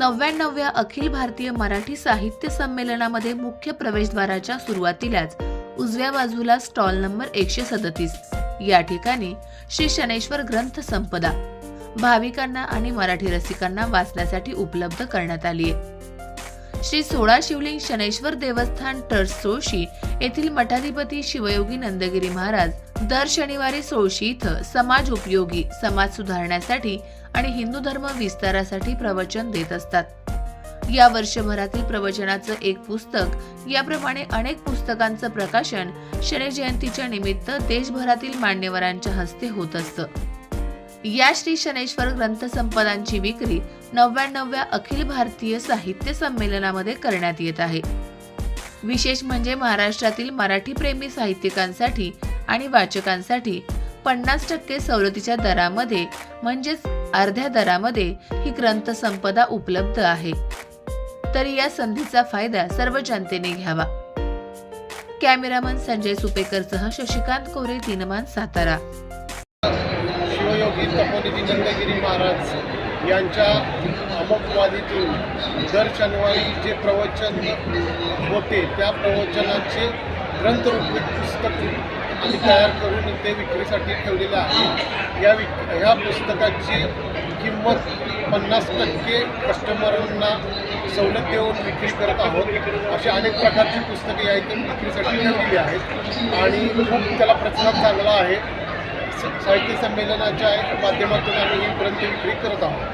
नव्याण्णव्या अखिल भारतीय मराठी साहित्य संमेलनामध्ये मुख्य प्रवेशद्वाराच्या सुरुवातीलाच उजव्या बाजूला स्टॉल नंबर एकशे सदतीस. या ठिकाणी श्री शनेश्वर ग्रंथ संपदा भाविकांना आणि मराठी रसिकांना वाचण्यासाठी उपलब्ध करण्यात आली आहे. श्री सोळा शिवलिंग शनेश्वर देवस्थान ट्रस्ट सोळशी येथील मठाधिपती शिवयोगी नंदगिरी महाराज दर शनिवारी सोळशी इथं समाज उपयोगी समाज सुधारण्यासाठी आणि हिंदू धर्म विस्तारासाठी प्रवचन देत असतात. या वर्षभरातील प्रवचनाचं एक पुस्तक याप्रमाणे अनेक पुस्तकांचं प्रकाशन शनी जयंतीच्या निमित्त देशभरातील मान्यवरांच्या हस्ते होत असतं. या श्री शनेश्वर ग्रंथसंपदांची विक्री नव्याण्णव्या अखिल भारतीय साहित्य संमेलनामध्ये करण्यात येत आहे. विशेष म्हणजे महाराष्ट्रातील मराठी प्रेमी साहित्यिकांसाठी आणि वाचकांसाठी पन्नास टक्के सवलतीच्या दरामध्ये म्हणजेच अर्ध्या दरामध्ये ही ग्रंथसंपदा उपलब्ध आहे. तर या संधीचा फायदा सर्व जनतेने घ्यावा. कॅमेरामन संजय सुपेकरसह शशिकांत कोरे दिनमान सातारा. शिवयोगी तपोनिधी नंदगिरी महाराज यांच्या अमोपवादीतून दर शनिवारी जे प्रवचन होते त्या प्रवचनाचे ग्रंथरूपी पुस्तक आम्ही तयार करून इथे विक्रीसाठी ठेवलेले आहे. या विक ह्या पुस्तकाची किंमत पन्नास टक्के कस्टमरांना सवलत देऊन विक्री करत आहोत. अशी अनेक प्रकारची पुस्तके या इथे विक्रीसाठी ठेवलेली आहेत. आणि खूप त्याला प्रतिसाद चांगला आहे. स- साहित्य संमेलनाच्या माध्यमातून आम्ही ही ग्रंथ विक्री करत आहोत.